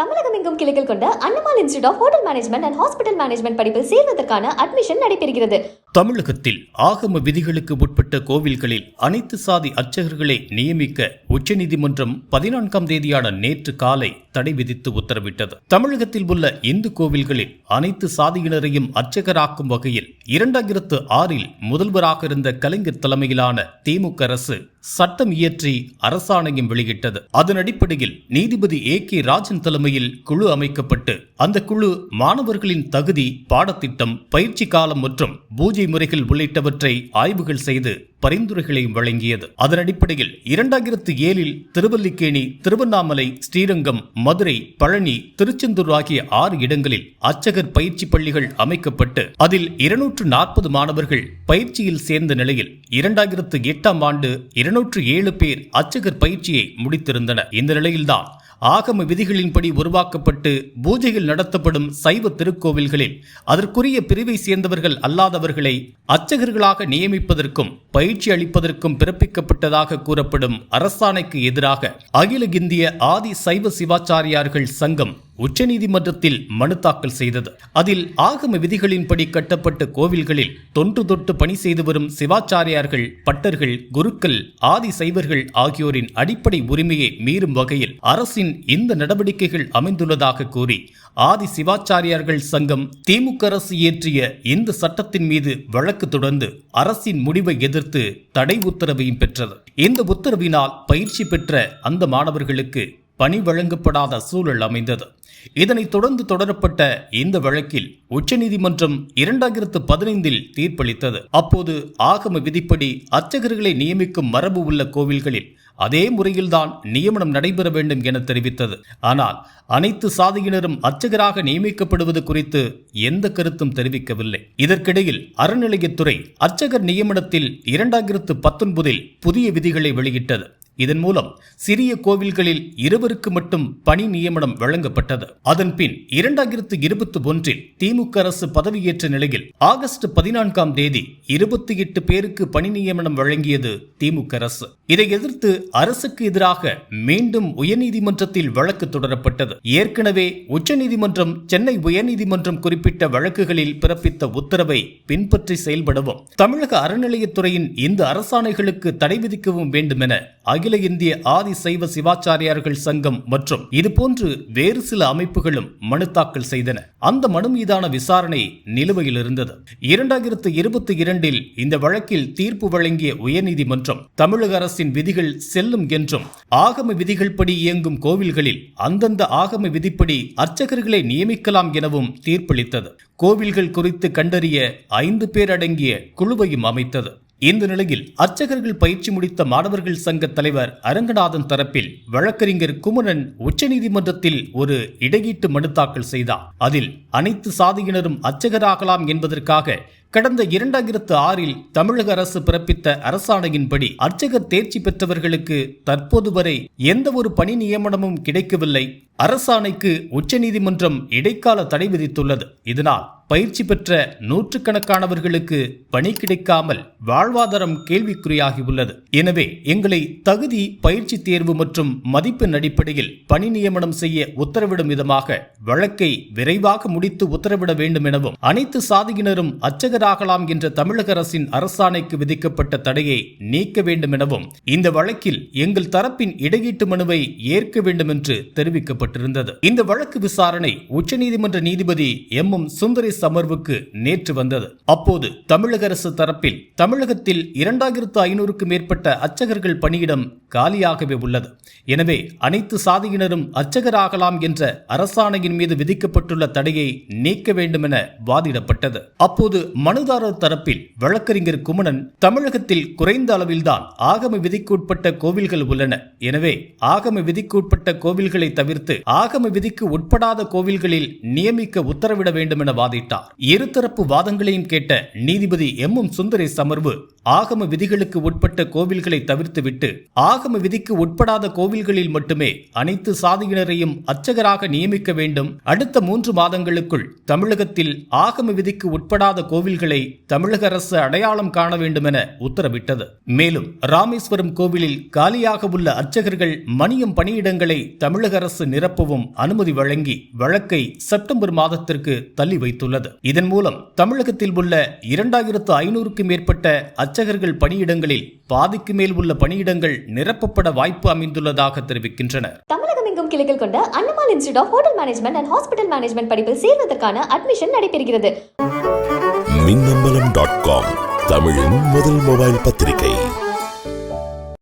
தமிழகம் எங்கும் கிளைகள் கொண்ட Annamalai institute of hotel management and hospital management படிப்பில் சேர்வதற்கான அட்மிஷன் நடைபெறுகிறது. தமிழகத்தில் ஆகம விதிகளுக்கு உட்பட்ட கோவில்களில் அனைத்து சாதி அர்ச்சகர்களை நியமிக்க உச்சநீதிமன்றம் பதினான்காம் தேதியான நேற்று காலை தடை விதித்து உத்தரவிட்டது. தமிழகத்தில் உள்ள இந்து கோவில்களில் அனைத்து சாதியினரையும் அர்ச்சகராக்கும் வகையில் இரண்டாயிரத்து ஆறில் முதல்வராக இருந்த கலைஞர் தலைமையிலான திமுக அரசு சட்டம் இயற்றி அரசாணையும் வெளியிட்டது. அதன் அடிப்படையில் நீதிபதி ஏ கே ராஜன் தலைமையில் குழு அமைக்கப்பட்டு அந்த குழு மாணவர்களின் தகுதி பாடத்திட்டம் பயிற்சி காலம் மற்றும் பூஜை முறைகள் உள்ளிட்டவற்றை ஆய்வுகள் செய்து பரிந்துரைகளை வழங்கியது. அதன் அடிப்படையில் இரண்டாயிரத்து ஏழில் திருவல்லிக்கேணி திருவண்ணாமலை ஸ்ரீரங்கம் மதுரை பழனி திருச்செந்தூர் ஆகிய ஆறு இடங்களில் அச்சகர் பயிற்சி பள்ளிகள் அமைக்கப்பட்டு அதில் இருநூற்று நாற்பது மாணவர்கள் பயிற்சியில் சேர்ந்த நிலையில் இரண்டாயிரத்து எட்டாம் ஆண்டு இருநூற்று ஏழு பேர் அச்சகர் பயிற்சியை முடித்திருந்தனர். இந்த நிலையில்தான் ஆகம விதிகளின்படி உருவாக்கப்பட்டு பூஜைகள் நடத்தப்படும் சைவ திருக்கோவில்களில் அதற்குரிய பிரிவை சேர்ந்தவர்கள் அல்லாதவர்களை அர்ச்சகர்களாக நியமிப்பதற்கும் பயிற்சி அளிப்பதற்கும் பிறப்பிக்கப்பட்டதாக கூறப்படும் அரசாணைக்கு எதிராக அகில இந்திய ஆதி சைவ சிவாச்சாரியார்கள் சங்கம் உச்சநீதிமன்றத்தில் மனு தாக்கல் செய்தது. அதில் ஆகம விதிகளின்படி கட்டப்பட்ட கோவில்களில் தொன்று தொட்டு பணி செய்து வரும் சிவாச்சாரியார்கள் பட்டர்கள் குருக்கள் ஆதி சைவர்கள் ஆகியோரின் அடிப்படை உரிமையை மீறும் வகையில் அரசின் இந்த நடவடிக்கைகள் அமைந்துள்ளதாக கூறி ஆதி சிவாச்சாரியார்கள் சங்கம் திமுக அரசு இயற்றிய இந்த சட்டத்தின் மீது வழக்கு தொடர்ந்து அரசின் முடிவை எதிர்த்து தடை உத்தரவையும் பெற்றது. இந்த உத்தரவினால் பயிற்சி பெற்ற அந்த மாணவர்களுக்கு பணி வழங்கப்படாத சூழல் அமைந்தது. இதனைத் தொடர்ந்து தொடரப்பட்ட இந்த வழக்கில் உச்சநீதிமன்றம் இரண்டாயிரத்து பதினைந்தில் தீர்ப்பளித்தது. அப்போது ஆகம விதிப்படி அர்ச்சகர்களை நியமிக்கும் மரபு உள்ள கோவில்களில் அதே முறையில்தான் நியமனம் நடைபெற வேண்டும் என தெரிவித்தது. ஆனால் அனைத்து சாதியினரும் அர்ச்சகராக நியமிக்கப்படுவது குறித்து எந்த கருத்தும் தெரிவிக்கவில்லை. இதற்கிடையில் அறநிலையத்துறை அர்ச்சகர் நியமனத்தில் இரண்டாயிரத்து பத்தொன்பதில் புதிய விதிகளை வெளியிட்டது. இதன் மூலம் சிறிய கோவில்களில் இருவருக்கு மட்டும் பணி நியமனம் வழங்கப்பட்டது. அதன்பின் இரண்டாயிரத்து இருபத்தி ஒன்றில் திமுக அரசு பதவியேற்ற நிலையில் ஆகஸ்ட் பதினான்காம் தேதி இருபத்தி எட்டு பேருக்கு பணி நியமனம் வழங்கியது திமுக அரசு. இதை எதிர்த்து அரசுக்கு எதிராக மீண்டும் உயர்நீதிமன்றத்தில் வழக்கு தொடரப்பட்டது. ஏற்கனவே உச்சநீதிமன்றம் சென்னை உயர்நீதிமன்றம் குறிப்பிட்ட வழக்குகளில் பிறப்பித்த உத்தரவை பின்பற்றி செயல்படவும் தமிழக அறநிலையத்துறையின் இந்த அரசாணைகளுக்கு தடை விதிக்கவும் வேண்டும் என அகில அகில இந்திய ஆதி சைவ சிவாச்சாரியார்கள் சங்கம் மற்றும் இதுபோன்று வேறு சில அமைப்புகளும் மனு தாக்கல் செய்தன. அந்த மனு மீதான விசாரணை நிலுவையில் இருந்தது. இரண்டாயிரத்து இருபத்தி இரண்டில் இந்த வழக்கில் தீர்ப்பு வழங்கிய உயர்நீதிமன்றம் தமிழக அரசின் விதிகள் செல்லும் என்றும் ஆகம விதிகள் படி இயங்கும் கோவில்களில் அந்தந்த ஆகம விதிப்படி அர்ச்சகர்களை நியமிக்கலாம் எனவும் தீர்ப்பளித்தது. கோவில்கள் குறித்து கண்டறிய ஐந்து பேர் அடங்கிய குழுவையும் அமைத்தது. இந்த நிலையில் அர்ச்சகர்கள் பயிற்சி முடித்த மாணவர்கள் சங்க தலைவர் அரங்கநாதன் தரப்பில் வழக்கறிஞர் குமரன் உச்சநீதிமன்றத்தில் ஒரு இடையீட்டு மனு தாக்கல் செய்தார். அதில் அனைத்து சாதியினரும் அர்ச்சகராகலாம் என்பதற்காக கடந்த இரண்டாயிரத்து ஆறில் தமிழக அரசு பிறப்பித்த அரசாணையின்படி அர்ச்சகர் தேர்ச்சி பெற்றவர்களுக்கு தற்போது வரை எந்த ஒரு பணி நியமனமும் கிடைக்கவில்லை. அரசாணைக்கு உச்சநீதிமன்றம் இடைக்கால தடை விதித்துள்ளது. இதனால் பயிற்சி பெற்ற நூற்றுக்கணக்கானவர்களுக்கு பணி கிடைக்காமல் வாழ்வாதாரம் கேள்விக்குறியாகியுள்ளது. எனவே எங்களை தகுதி பயிற்சி தேர்வு மற்றும் மதிப்பெண் அடிப்படையில் பணி நியமனம் செய்ய உத்தரவிடும் விதமாக வழக்கை விரைவாக முடித்து உத்தரவிட வேண்டும் எனவும் அனைத்து சாதியினரும் அர்ச்சகராகலாம் என்ற தமிழக அரசின் அரசாணைக்கு விதிக்கப்பட்ட தடையை நீக்க வேண்டும் எனவும் இந்த வழக்கில் எங்கள் தரப்பின் இடையீட்டு மனுவை ஏற்க வேண்டும் என்று தெரிவிக்கப்பட்டிருந்தது. இந்த வழக்கு விசாரணை உச்சநீதிமன்ற நீதிபதி எம். எம். சுந்தரேஷ் அமர்வுக்கு நேற்று வந்தது. அப்போது தமிழக அரசு தரப்பில் தமிழகத்தில் இரண்டாயிரத்து ஐநூறுக்கும் மேற்பட்ட அச்சகர்கள் பணியிடம் காலியாகவே உள்ளது. எனவே அனைத்து சாதியினரும் அர்ச்சகராகலாம் என்ற அரசாணையின் மீது விதிக்கப்பட்டுள்ள தடையை நீக்க வேண்டும் என வாதிடப்பட்டது. அப்போது மனுதாரர் தரப்பில் வழக்கறிஞர் குமணன் தமிழகத்தில் குறைந்த அளவில்தான் ஆகம விதிக்குட்பட்ட கோவில்கள் உள்ளன. எனவே ஆகம விதிக்குட்பட்ட கோவில்களை தவிர்த்து ஆகம விதிக்கு உட்படாத கோவில்களில் நியமிக்க உத்தரவிட வேண்டும் என வாதிட்டார். இருதரப்பு வாதங்களையும் கேட்ட நீதிபதி எம். எம். சுந்தரேஸ் அமர்வு ஆகம விதிகளுக்கு உட்பட்ட கோவில்களை தவிர்த்துவிட்டு ஆகம விதிக்கு உட்படாத கோவில்களில் மட்டுமே அனைத்து சாதியினரையும் அர்ச்சகராக நியமிக்க வேண்டும். அடுத்த மூன்று மாதங்களுக்குள் தமிழகத்தில் ஆகம விதிக்கு உட்படாத கோவில்களை தமிழக அரசு அடையாளம் காண வேண்டும் என உத்தரவிட்டது. மேலும் ராமேஸ்வரம் கோவிலில் காலியாக உள்ள அர்ச்சகர்கள் மணியம் பணியிடங்களை தமிழக அரசு நிரப்பவும் அனுமதி வழங்கி வழக்கை செப்டம்பர் மாதத்திற்கு தள்ளி வைத்துள்ளது. இதன் மூலம் தமிழகத்தில் உள்ள இரண்டாயிரத்து ஐநூறுக்கும் மேற்பட்ட அர்ச்சகர்கள் பணியிடங்களில் பாதிக்கு மேல் உள்ள பணியிடங்கள் நிரப்பப்பட வாய்ப்பு அமைந்துள்ளதாக தெரிவிக்கின்றனர். தமிழகம் எங்கும் கிளைகள் கொண்ட Annamalai institute of hotel management and hospital management படிப்பில் சேர்வதற்கான அட்மிஷன் நடைபெறுகிறது. மின்னம்பலம் டாட் காம் தமிழின் முதல் மொபைல் பத்திரிகை.